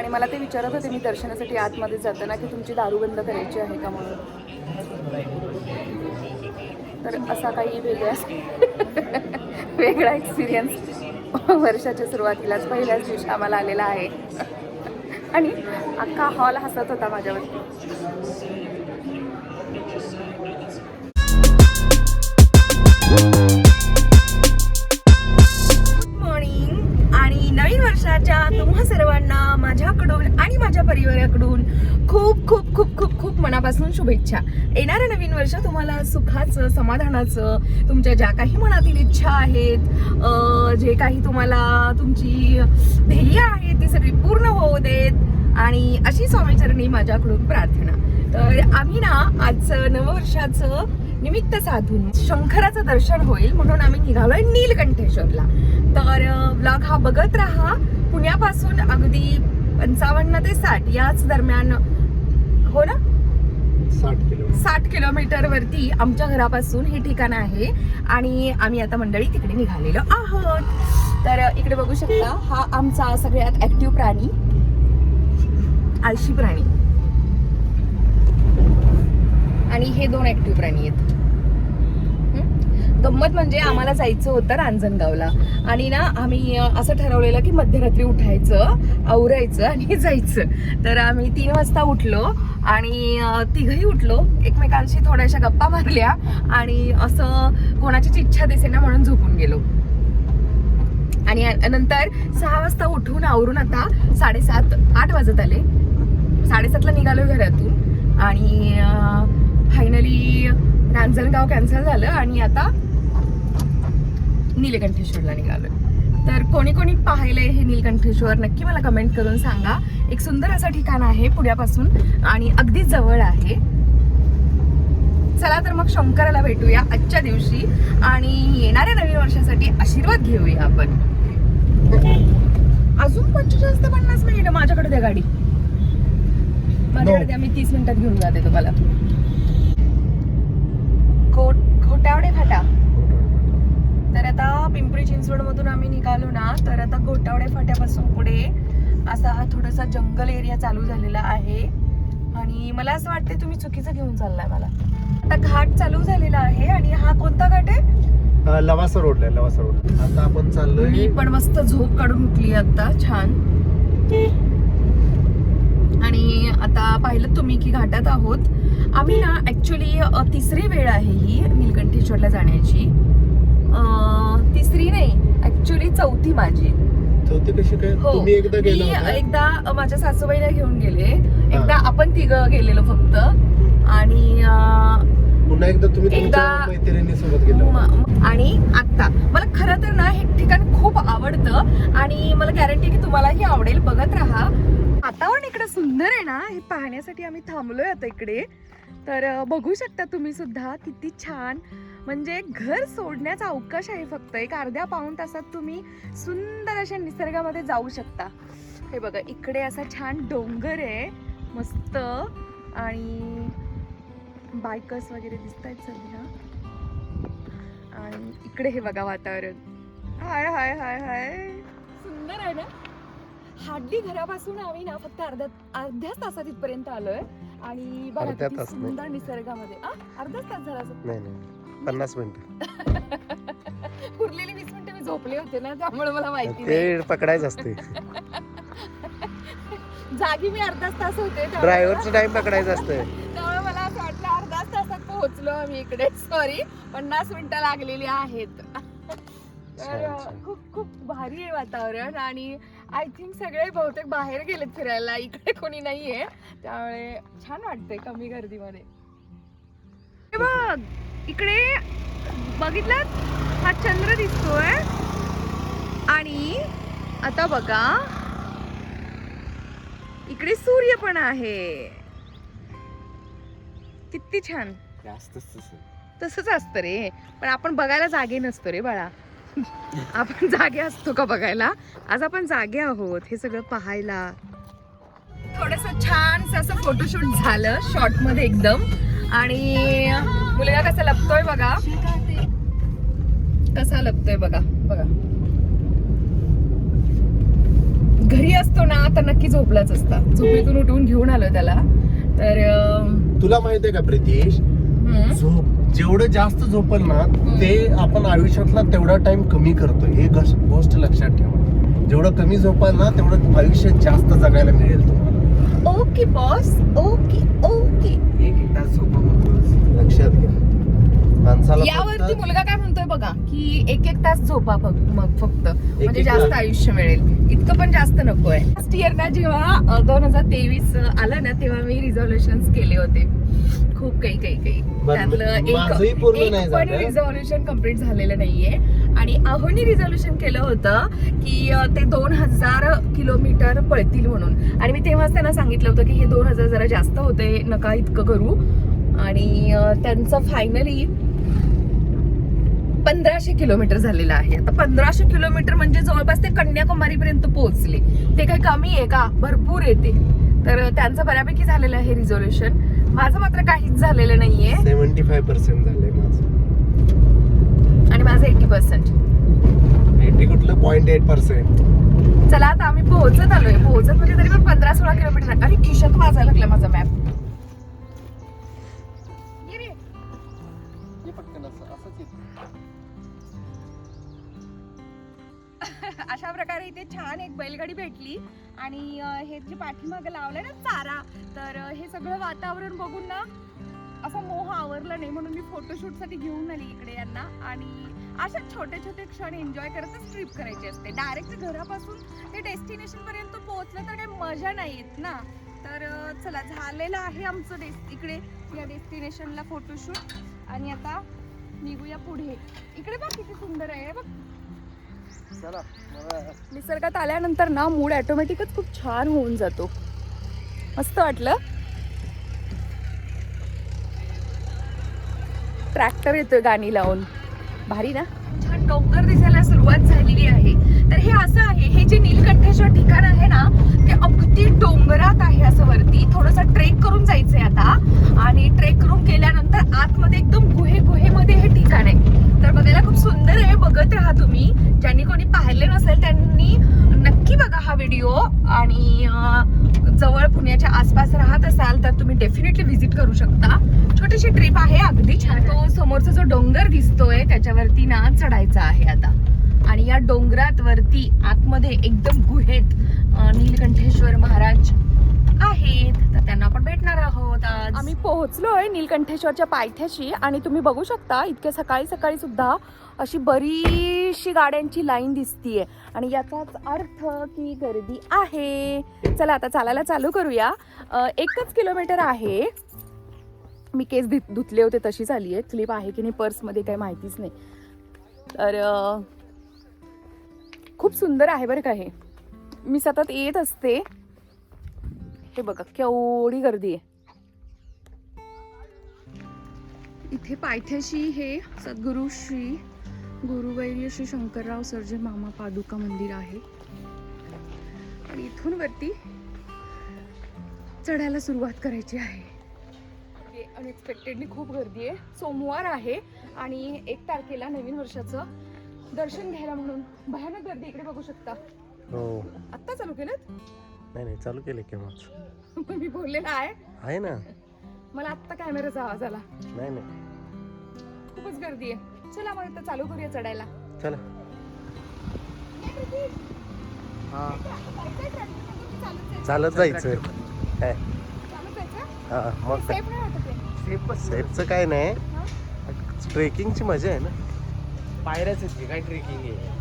आणि मला ते विचारत होते मी दर्शनासाठी आतमध्ये जाताना की तुमची दारू बंद करायची आहे का म्हणून. तर असा काही वेगळा वेगळा एक्सपिरियन्स वर्षाच्या सुरुवातीलाच पहिल्याच दिवशी आम्हाला आलेला आहे. आणि अख्खा हॉल हसत होता माझ्यावरती. मनापासून शुभेच्छा. येणारं नवीन वर्ष तुम्हाला सुखाचं समाधानाचं तुमच्या ज्या काही मनातील इच्छा आहेत जे काही तुम्हाला तुमची ध्येय आहेत ती सगळी पूर्ण होऊ देत. आणि अशी स्वामीचरणी माझ्याकडून प्रार्थना. तर आम्ही ना आजचं नववर्षाचं निमित्त साधून शंकराचं दर्शन होईल म्हणून आम्ही निघालोय नीलकंठेश्वरला. तर ब्लॉग हा बघत राहा. पुण्यापासून अगदी पंचावन्न ते साठ याच दरम्यान. हो ना? साठ किलोमीटर. वरती आमच्या घरापासून हे ठिकाण आहे. आणि आम्ही आता मंडळी तिकडे निघालेलो आहोत. तर इकडे बघू शकता हा आमचा सगळ्यात ऍक्टिव्ह प्राणी. आळशी प्राणी. आणि हे दोन ऍक्टिव्ह प्राणी आहेत. गंमत म्हणजे आम्हाला जायचं होतं रांजणगावला. आणि ना आम्ही असं ठरवलेलं की मध्यरात्री उठायचं आवरायचं आणि जायचं. तर आम्ही तीन वाजता उठलो. आणि तिघही उठलो. एकमेकांशी थोड्याशा गप्पा मारल्या आणि असं कोणाचीच इच्छा दिसेना म्हणून झोपून गेलो. आणि नंतर सहा वाजता उठून आवरून आता साडेसात आठ वाजत आले. साडेसातला निघालो घरातून आणि फायनली रांजणगाव कॅन्सल झालं आणि आता नीलकंठेश्वरला निघालोय. तर कोणी कोणी पाहिले हे नीलकंठेश्वर नक्की मला कमेंट करून सांगा. एक सुंदर असं ठिकाण आहे पुण्यापासून आणि अगदी जवळ आहे. चला तर मग शंकराला भेटूया आजच्या दिवशी आणि येणाऱ्या नवीन वर्षासाठी आशीर्वाद घेऊया आपण. अजून पंचेचाळीस ते पन्नास मिनिट माझ्याकडे द्या गाडी. माझ्याकडे द्या मी तीस मिनिटात घेऊन जाते तुम्हाला. कोट घोटावडे फाटा. तर आता पिंपरी चिंचवड मधून आम्ही निघालो ना तर आता घोटावडे फाट्यापासून पुढे असा हा थोडासा जंगल एरिया चालू झालेला आहे. आणि मला असं वाटतंय तुम्ही चुकीचं घेऊन चाललाय मला. आता घाट चालू झालेला आहे आणि हा कोणता घाट आहे? लवासा रोडला लवासा रोड. आता आपण मी चाललोय पण मस्त झोप काढून उठली आता छान. आणि आता पाहिलं तुम्ही की घाटात आहोत. आम्ही ना ऍक्च्युली तिसरी वेळ आहे ही नीलकंठेश्वरला जाण्याची. तिसरी नाही. ऍक्च्युली चौथी माझी. चौथी कशी काय? हो. तुम्ही एकदा मी गेला होता? एकदा माझ्या सासूबाईला घेऊन गेले. एकदा आपण तिघ गेलेलो फक्त. आणि अं, पुन्हा एकदा तुम्ही तुमच्या एकदा- मैत्रिणी सोबत गेला होता. म- म- आणि आता मला खरं तर ना हे ठिकाण खूप आवडतं. आणि मला गॅरंटी की तुम्हालाही आवडेल. बघत राहा. वातावरण इकडे सुंदर आहे ना. हे पाहण्यासाठी आम्ही थांबलोय आता इकडे. तर अं, बघू शकता तुम्ही सुद्धा किती छान म्हणजे घर सोडण्याचा अवकाश आहे फक्त. एक अर्ध्या पाऊण तासात तुम्ही सुंदर अशा निसर्गामध्ये जाऊ शकता. हे बघा इकडे असा छान डोंगर आहे. मस्त. आणि बायकर्स वगैरे दिसत आहेत सध्या आणि इकडे हे बघा वातावरण. हाय हाय हाय हाय. सुंदर आहे ना? हार्डली घरापासून आम्ही ना फक्त अर्ध्या अर्ध्याच तासात इथपर्यंत आलोय. आणि बघा. सुंदर निसर्गामध्ये. अर्धाच तास झाला पन्नास मिनिट. उरलेली वीस मिनिटं मी झोपले होते ना त्यामुळे मला माहिती नाही. ते पकडायचं असते. जागी मी अर्धाच तास होते त्यामुळे ड्रायव्हरचं टाइम पकडायचं असतं. त्यामुळे मला असं वाटलं अर्धाच तासात पोहोचलो आम्ही इकडे. सॉरी पन्नास मिनिटं लागलेली आहेत. तर छान, छान. खूप खूप भारी आहे वातावरण आणि आय थिंक सगळे बहुतेक बाहेर गेलेत फिरायला इकडे कोणी नाहीये. त्यामुळे छान वाटतंय कमी गर्दीमध्ये. हे बघ! इकडे बघितलं हा चंद्र दिसतोय. आणि आता बघा इकडे सूर्य पण आहे. किती छान. तसंच असतं रे. पण आपण बघायला जागे नसतो रे बाळा. आपण जागे असतो का बघायला? आज आपण जागे आहोत हे सगळं पाहायला. थोडस छान असं फोटोशूट झालं शॉर्टमध्ये एकदम. आणि मुलगा कसा लपतोय बघा. कसा लपतोय बघा बघा. घरी असतो ना तर नक्की झोपलाच असता. झोपेतून उठवून घेऊन आलो त्याला. तर तुला माहीत आहे का प्रितीश. झोप जेवढं जास्त झोपल ना ते आपण आयुष्यातला तेवढा टाइम कमी करतो हे गोष्ट लक्षात ठेवा. जेवढं कमी झोपाल ना तेवढं आयुष्य जास्त जगायला मिळेल तुम्हाला. ओके बॉस ओके ओके एक एक तास झोपा मग लक्षात घ्या माणसाला यावरती फक्त- मुलगा काय म्हणतोय बघा की एक एक तास झोपा फक्त मग फक्त. म्हणजे जास्त तास. आयुष्य मिळेल. इतकं पण जास्त नकोय. लास्ट इयर ना जेव्हा दोन हजार तेवीस आलं ना तेव्हा मी रिझॉल्युशन केले होते. खूप काही काही काही. बरं, त्यातलं माझंही एक पूर्ण एक नाही पण झालं. रिझॉल्युशन कंप्लीट झालेलं नाहीये. आणि अहोनी रिझॉल्युशन केलं होतं की अं, ते दोन हजार किलोमीटर पळतील म्हणून. आणि मी तेव्हाच त्यांना सांगितलं होतं की हे दोन हजार जरा जास्त होते नका इतकं करू. आणि त्यांचं फायनली पंधराशे किलोमीटर झालेलं आहे. आता पंधराशे किलोमीटर म्हणजे जवळपास ते कन्याकुमारी पर्यंत पोहोचले. ते काही कमी आहे का? भरपूर येते तर त्यांचं बऱ्यापैकी झालेलं आहे रिझॉल्युशन माझं मात्र काहीच झालेलं नाहीये. 75% पर्सेंट झालंय माझं. आणि माझं एटी पर्सेंट. एटी कुठलं? Point eight percent. चला आता आम्ही पोहोचत आलोय. पोहोचत म्हणजे तरी पण पंधरा सोळा किलोमीटर अरे खिशात वाजायला लागला माझा मॅप इथे छान एक बैलगाडी भेटली. आणि हे जे पाठीमागं लावलंय ना चारा तर हे सगळं वातावरण बघून ना असा मोह आवरला नाही म्हणून मी फोटोशूटसाठी घेऊन आली इकडे यांना. आणि अशा छोटे छोटे क्षण एन्जॉय करतच ट्रिप करायची असते. डायरेक्ट घरापासून ते डेस्टिनेशन पर्यंत पोहोचलं तर काही मजा नाही येत ना. तर चला झालेलं आहे आमचं डेस इकडे या डेस्टिनेशनला फोटोशूट आणि आता निघूया पुढे. इकडे बघ किती सुंदर आहे. बघ. चला निसर्गात आल्यानंतर ना मूड ऑटोमॅटिकच खूप छान होऊन जातो. मस्त वाटलं? ट्रॅक्टर येतोय गाणी लावून. भारी ना? छान डोंगर दिसायला सुरुवात झालेली आहे. तर हे असं आहे हे जे नीलकंठेश्वर ठिकाण आहे ना ते अगदी डोंगरात आहे असं वरती. थोडंसं ट्रेक करून जायचंय आता. आणि ट्रेक करून गेल्यानंतर आतमध्ये एकदम गुहे गुहेमध्ये हे ठिकाण आहे. बघायला खूप सुंदर आहे. बघत राहा तुम्ही. ज्यांनी कोणी पाहिले नसेल त्यांनी नक्की बघा हा व्हिडिओ आणि जवळ पुण्याच्या आसपास राहत असाल तर तुम्ही डेफिनेटली व्हिजिट करू शकता. छोटीशी ट्रिप आहे अगदी. छान तो समोरचा जो डोंगर दिसतोय त्याच्यावरती ना चढायचा आहे आता. आणि या डोंगरात वरती आतमध्ये एकदम गुहेत नीलकंठेश्वर महाराज आहेत. तर त्यांना आपण भेटणार आहोत आज. आम्ही पोहोचलोय नीलकंठेश्वरच्या पायथ्याशी आणि तुम्ही बघू शकता इतक्या सकाळी सकाळी सुद्धा अशी बरीचशी गाड्यांची लाईन दिसतीये. आणि याचाच अर्थ की गर्दी आहे. चला आता चालायला चालू करूया. एकच किलोमीटर आहे. मी केस धुत धुतले होते तशी झाली आहे क्लिप आहे की नाही पर्समध्ये काही माहितीच नाही. तर खूप सुंदर आहे बरं का हे. मी सतत येत असते. हे बघा केवढी गर्दी आहे. इथे पायथ्याशी हे सद्गुरु श्री गुरुवैर्य श्री शंकरराव सर्जे मामा पादुका मंदिर आहे. आणि इथून वरती चढायला सुरुवात करायची आहे. अनएक्सपेक्टेडली खूप गर्दी आहे. सोमवार आहे आणि एक तारखेला नवीन वर्षाचं दर्शन घ्यायला म्हणून भयानक गर्दी इकडे बघू शकता. हो. आत्ता चालू केलं नाही नाही चालू केले केव्हाच मी बोलले आहे. आहे ना? मला आत्ता कॅमेराचा आवाज आला. नाही नाही. खूपच गर्दी आहे. चला मग आता चालू करूया चढायला. चला. हा. चालत जायचं. काय? हा मग काय? काय नाही. हा? ट्रेकिंगची मजा आहे ना? पायऱ्याच आहेत की काय ट्रेकिंग आहे?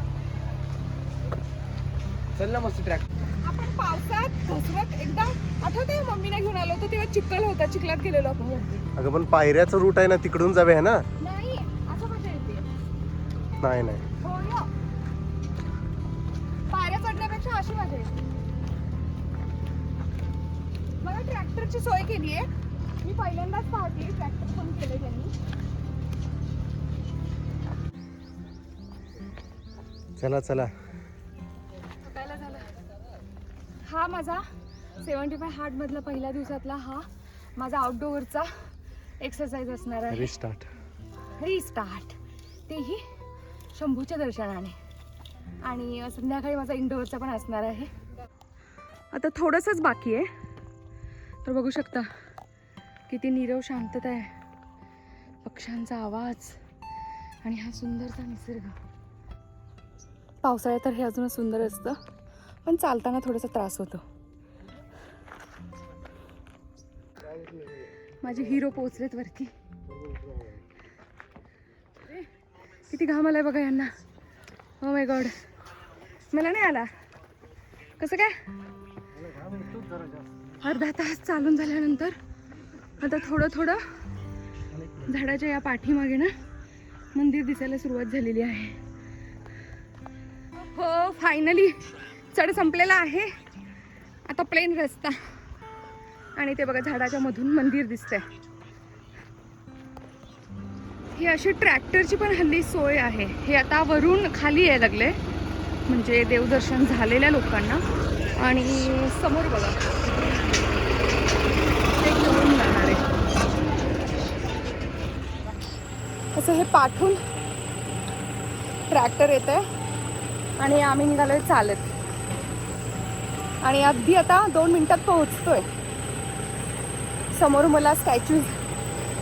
चल ना मस्त ट्रॅक आपण पावसात घसरत एकदा आठवतंय मम्मीला घेऊन आलो होतो तेव्हा चिखल होता चिखलात गेलेलो आपण. अगं पण पायऱ्याचं रूट आहे ना तिकडून जावे है ना? नाही असं मजा येते? नाही नाही. हो ना. पायऱ्या चढण्यापेक्षा अशी मजा येते. मला ट्रॅक्टरची सोय केली आहे. मी पहिल्यांदाच पाहते ट्रॅक्टर पण केलं त्यांनी. चला चला. हा माझा सेवन्टी फाय हार्ट मधला पहिल्या दिवसातला हा माझा आउटडोअरचा एक्सरसाइज असणार आहे. रिस्टार्ट रिस्टार्ट तेही शंभूच्या दर्शनाने. आणि संध्याकाळी माझा इंडोअरचा पण असणार आहे. आता थोडंसंच बाकी आहे. तर बघू शकता किती नीरव शांतता आहे. पक्ष्यांचा आवाज आणि हा सुंदरसा निसर्ग. पावसाळ्यात तर हे अजूनच सुंदर असतं. पण चालताना थोडासा त्रास होतो. माझे हिरो पोचलेत वरती. किती घाम आलाय बघा यांना. हो माय गॉड मला नाही आला. कसं काय? अर्धा तास चालून झाल्यानंतर आता थोडं थोडं झाडाच्या या पाठीमागे ना मंदिर दिसायला सुरुवात झालेली आहे. Oh, हो फायनली चढ संपलेला आहे. आता प्लेन रस्ता. आणि ते बघा झाडाच्या मधून मंदिर दिसतंय. ही अशी ट्रॅक्टरची पण हल्ली सोय आहे. हे आता वरून खाली यायला लागले. म्हणजे देवदर्शन झालेल्या लोकांना. आणि समोर बघा. ते घेऊन जाणार आहे. असं हे पाठून ट्रॅक्टर येत आहे आणि आम्ही निघालोय चालत. आणि अगदी आता दोन मिनिटात पोहोचतोय. समोर मला स्टॅच्यूज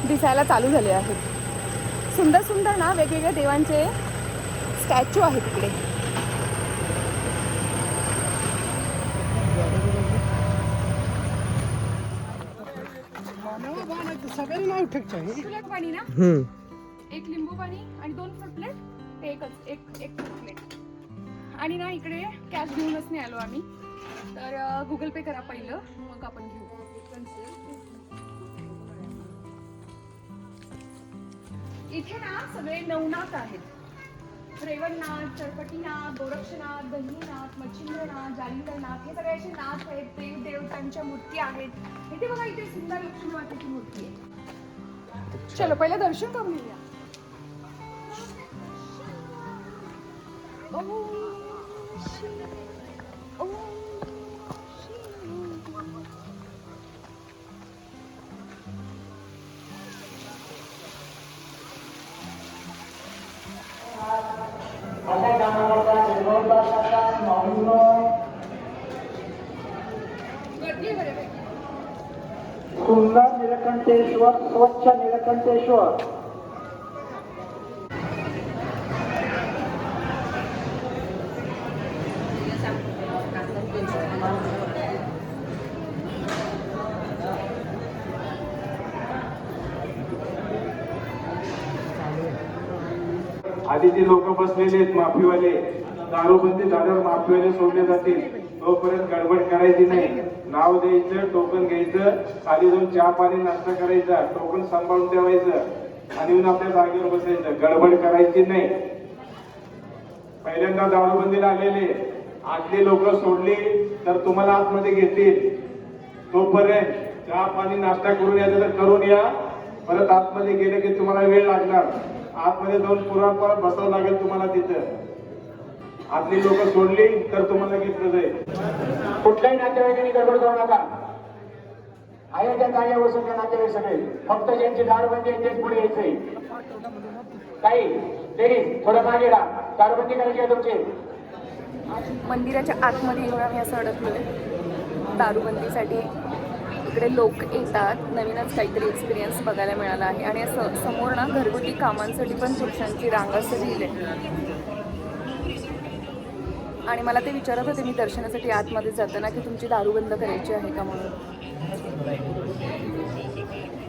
दिसायला चालू झाले आहेत. सुंदर सुंदर ना वेगवेगळ्या देवांचे स्टॅच्यू आहेत तिकडे. सगळ्यांना नाव पाणी ना? एक लिंबू पाणी आणि दोन फ्रूट प्लेट ते एकच एक एक फ्रूट प्लेट आणि ना इकडे कॅश घेऊनच नाही आलो आम्ही. तर गुगल पे करा पहिलं मग आपण घेऊ. इथे ना सगळे नवनाथ आहेत. रेवणनाथ चरपटीनाथ गोरक्षनाथ दहीनाथ मच्छिंद्रनाथ जालिंद्रनाथ हे सगळे असे नाथ आहेत. देव देवतांच्या मूर्ती आहेत. इथे बघा इथे सुंदर लक्ष्मी मातेची मूर्ती आहे. चलो पहिलं दर्शन करून घेऊया. Oh, shit. सुंदर निलकंठेश्वर स्वच्छ निलकंठेश्वर आधी जे लोक बसलेले आहेत माफीवाले. दारूबंदी झाल्यावर माफीवाले सोडले जातील. तोपर्यंत गडबड करायची नाही. नाव द्यायचं टोकन घ्यायचं खाली जाऊन चहा पाणी नाश्ता करायचा टोकन सांभाळून ठेवायचं आणि येऊन आपल्या जागेवर बसायचं. गडबड करायची नाही. पहिल्यांदा दारूबंदी आलेले आतली लोक सोडली तर तुम्हाला आतमध्ये घेतील. तोपर्यंत चहा पाणी नाश्ता करून यायचं तर करून या. परत आतमध्ये गेले की तुम्हाला वेळ लागणार. आतमध्ये दोन पुरा परत बसावं लागेल तुम्हाला तिथं. आपली लोक सोडली तर तुम्हाला घेतलं जाईल. कुठल्याही नातेवाईकांनी गडबड करू नका. आहे त्या जागेवर बसून त्या नातेवाईक सगळे. फक्त ज्यांची दारूबंदी आहे तेच पुढे यायचंय. काही लेडीज थोडं मागे राहा. दारूबंदी करायची आहे तुमची. मंदिराच्या आतमध्ये येऊन आम्ही असं अडकलोय दारूबंदीसाठी इकडे लोक येतात. नवीनच काहीतरी एक्सपिरियन्स बघायला मिळाला आहे. आणि असं समोर ना घरगुती कामांसाठी पण पुरुषांची रांग असं लिहिलंय. आणि मला ते विचारत होते मी दर्शनासाठी आतमध्ये जाताना की तुमची दारू बंद करायची आहे का म्हणून?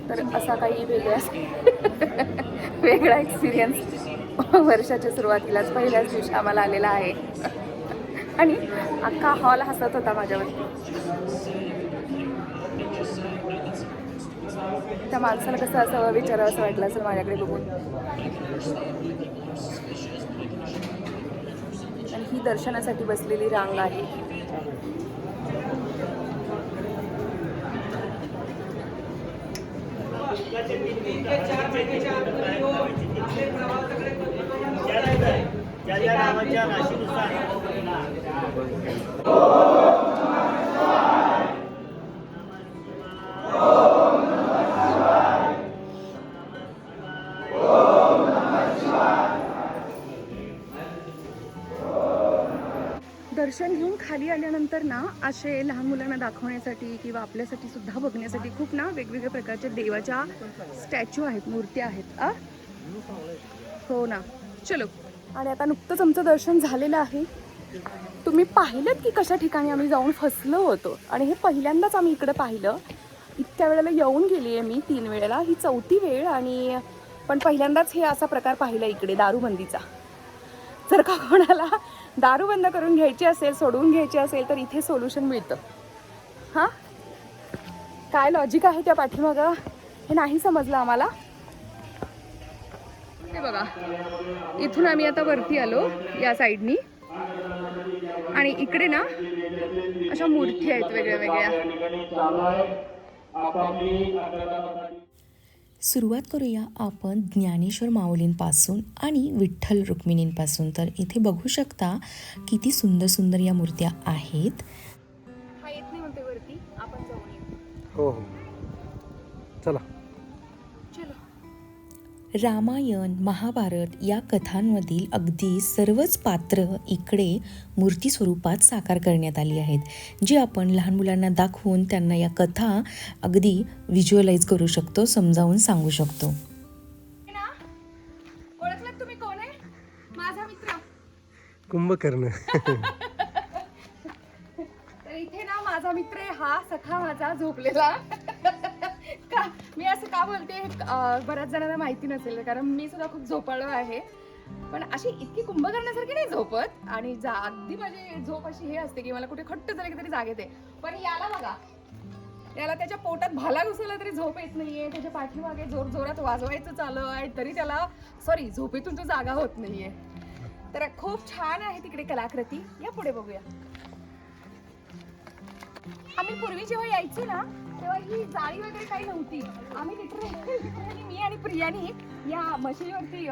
तर असा काही वेगळा वेगळा एक्सपिरियन्स वर्षाच्या सुरुवातीलाच पहिल्याच दिवशी आम्हाला आलेला आहे. आणि अख्खा हॉल हसत होता माझ्यावरती त्या माणसाला कसं असावं विचारावं असं वाटलं असेल माझ्याकडे बघून. ही दर्शनासाठी बसलेली रांग आहे. नाशिकनुसार. खाली आल्यानंतर ना असे लहान मुलांना दाखवण्यासाठी किंवा आपल्यासाठी सुद्धा बघण्यासाठी खूप ना वेगवेगळ्या प्रकारच्या देवाच्या स्टॅच्यू आहेत मूर्त्या आहेत. आ? हो ना. चलो. आणि आता नुकतंच आमचं दर्शन झालेलं आहे. तुम्ही पाहिलं की कशा ठिकाणी आम्ही जाऊन फसलो होतो? आणि हे पहिल्यांदाच आम्ही इकडं पाहिलं. इतक्या वेळेला येऊन गेली आहे मी तीन वेळेला. ही चौथी वेळ आणि पण पहिल्यांदाच हे असा प्रकार पाहिला इकडे दारूबंदीचा. जर का कोणाला दारू बंद करून घ्यायची असेल सोडवून घ्यायची असेल तर इथे सोल्युशन मिळतं. हां? काय लॉजिक आहे त्या पाठीमागं? हे नाही समजलं आम्हाला. हे बघा. इथून आम्ही आता वरती आलो या साईडनी आणि इकडे ना अशा मूर्ती आहेत वेगळ्या वेगळ्या सुरुवात करूया आपण ज्ञानेश्वर माऊलींपासून आणि विठ्ठल रुक्मिणींपासून. तर इथे बघू शकता किती सुंदर सुंदर या मूर्त्या आहेत. हा येत नाही म्हणते वरती आपण जाऊन येऊ. हो हो. चलो. रामायण महाभारत या कथांमधील अगदी सर्वच पात्र इकडे मूर्ती स्वरूपात साकार करण्यात आली आहेत जी आपण लहान मुलांना दाखवून त्यांना या कथा अगदी व्हिज्युअलाइज करू शकतो समजावून सांगू शकतो. ना ओळखलात तुम्ही कोण आहे? माझा मित्र. कुंभकर्ण. तर इथे ना माझा मित्र आहे हा सखा माझा झोपलेला. मी असं का बोलते बऱ्याच जणांना माहिती नसेल कारण मी सुद्धा खूप झोपाळू आहे. पण अशी इतकी कुंभ करण्यासारखी नाही झोपत आणि जा अगदी माझी झोप अशी हे असते की मला कुठे खट्ट झाले की तरी जाग येते. पण याला बघा त्याला त्याच्या पोटात भाला घुसवला तरी झोप येत नाहीये त्याच्या पाठीमागे जोर जोरात वाजवायचं चालू आहे तरी त्याला सॉरी झोपेतून तो जागा होत नाहीये. तर खूप छान आहे तिकडे कलाकृती. या पुढे बघूया. आम्ही पूर्वी जेव्हा यायचो ना तेव्हा ही जाळी वगैरे काही नव्हती. आम्ही लिटरली मी आणि प्रियानी या मशीनवरती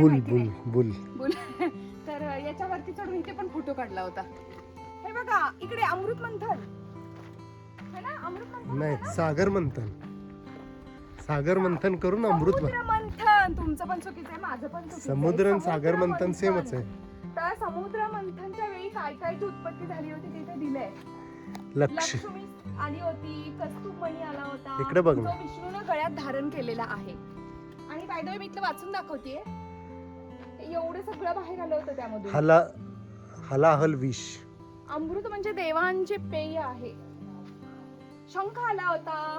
बुल बुल. बुल. बोल. तर याच्यावरती चढून इथे पण फोटो काढला होता. हे बघा इकडे अमृत मंथन. नाही? सागर मंथन. सागर मंथन करून अमृत मंथन. तुमचं पण चुकीचं आहे माझं पण. समुद्र आणि सागर मंथन सेमच आहे. तर समुद्र मंथनच्या वेळी काय काय जी उत्पत्ती झाली होती तिथे दिलंय. लक्ष लक्ष्मी आली होती कस्तुमणी आला होता. इकडे बघ ना. जो विष्णूनं गळ्यात धारण केलेला आहे. आणि बाय मी इथलं वाचून दाखवतेय. एवढं सगळं बाहेर आलं होतं त्यामधून. हला हलाहल विष. अमृत म्हणजे देवांचे पेय आहे. शंख आला होता.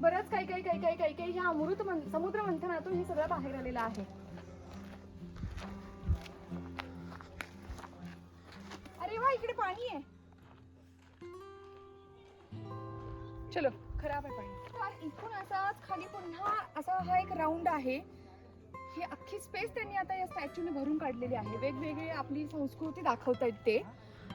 बरंच काही काही काही काही काही काही ह्या अमृत मन- समुद्र मंथनातून हे सगळं बाहेर आलेलं आहे. अरे वा इकडे पाणी आहे. चलो. खराब आहे पाणी. तर इथून असाच खाली पुन्हा असा हा एक राऊंड आहे. ही अख्खी स्पेस त्यांनी आता या स्टॅच्यूने भरून काढलेली आहे. वेगवेगळी आपली संस्कृती दाखवतायत ते.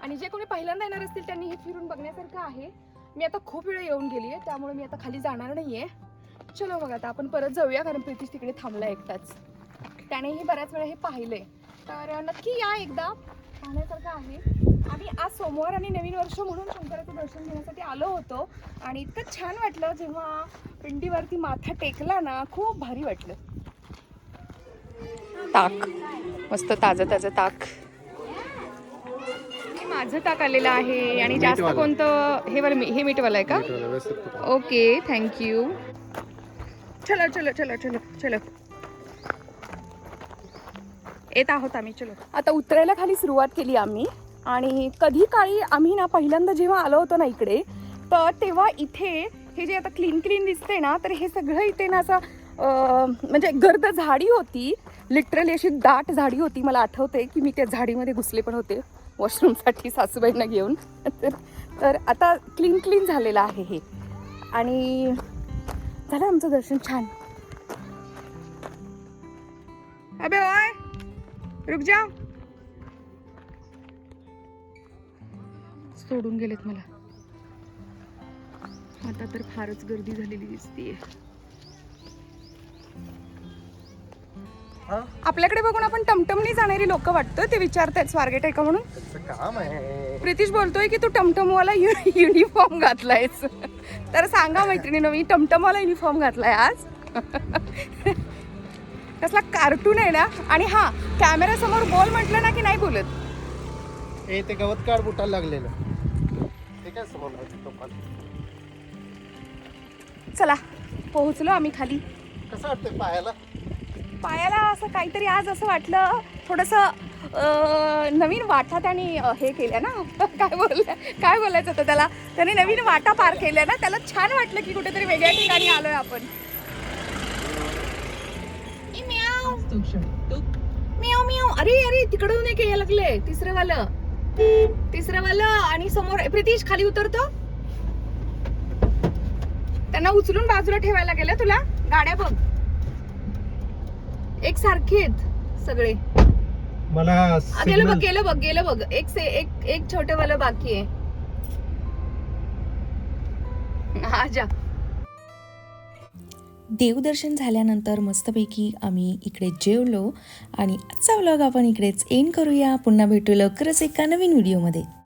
आणि जे कोणी पहिल्यांदा येणार असतील त्यांनी हे फिरून बघण्यासारखं आहे. मी आता खूप वेळ येऊन गेली आहे त्यामुळे मी आता खाली जाणार नाही आहे चलो बघा आता आपण परत जाऊया कारण प्रितीश तिकडे थांबला एकटाच. त्यानेही बऱ्याच वेळा हे पाहिलंय. तर नक्की या एकदा. पाहण्यासारखं आहे. आम्ही आज सोमवार आणि नवीन वर्ष म्हणून शंकराचं दर्शन घेण्यासाठी आलो होतो आणि इतकं छान वाटलं जेव्हा पिंडीवरती माथा टेकला ना खूप भारी वाटलं. ताक. मस्त ताजं ताजं ताक. हे माझं ताक आलेलं आहे आणि जास्त. कोणतं हे वालं मी- हे मीठवालं आहे का? ओके थँक्यू चलो चलो चलो चलो चलो. येत आहोत आम्ही चलो. आता उतरायला खाली सुरुवात केली आम्ही. आणि कधी काळी आम्ही ना पहिल्यांदा जेव्हा आलो होतो ना इकडे तर तेव्हा इथे हे जे आता क्लीन क्लीन दिसते ना तर हे सगळं इथे ना असं म्हणजे गर्द झाडी होती. लिटरली अशी दाट झाडी होती. मला आठवते की मी त्या झाडीमध्ये घुसले पण होते. वॉशरूमसाठी सासूबाईंना घेऊन. तर आता क्लीन क्लीन झालेलं आहे हे. आणि झालं आमचं दर्शन छान. अबे ओय रुक जा सोडून गेलेत मला. आता तर फारच गर्दी झालेली दिसतीये. हा? आपल्याकडे बघून आपण टमटमनी जाणारी लोक वाटतं ते विचारतायत स्वारगेट आहे का म्हणून. त्याचं काम आहे. प्रितीश बोलतोय की तू टमटमवाला यु- युनिफॉर्म घातलायस. तर सांगा मैत्रिणीनं मी टमटमवाला युनिफॉर्म घातलाय आज. कसला कार्टून आहे ना. आणि हा कॅमेरा समोर बोल म्हटलं ना की नाही बोलत? ए ते गवत काढ बुटाला लागलेलं. चला पोहोचलो आम्ही खाली. कसं वाटतंय पायाला पायाला असं काहीतरी आज असं वाटलं थोडंसं अं, नवीन वाटा त्यांनी अं, हे केल्या ना? काय बोलल्या काय बोलायचं होतं त्याला? त्याने नवीन वाटा पार केल्या ना? त्याला छान वाटलं की कुठेतरी वेगळ्या ठिकाणी आलोय आपण. ई, म्याव. म्याव म्याव. अरे अरे तिकडून एक यायला लागले तिसरं वालं. तिसरं वालं आणि समोर प्रितीश खाली उतरतो. त्यांना उचलून बाजूला ठेवायला गेलं. तुला गाड्या बघ. एक सारखे आहेत सगळे. मला गेलं बघ गेलं बघ गेलं बघ. एक से एक एक छोटे वाला बाकी आहे. हा जा. देवदर्शन झाल्यानंतर मस्तपैकी आम्ही इकडे जेवलो आणि आजचा व्लॉग आपण इकडेच एंड करूया. पुन्हा भेटू लवकरच एका नवीन व्हिडिओमध्ये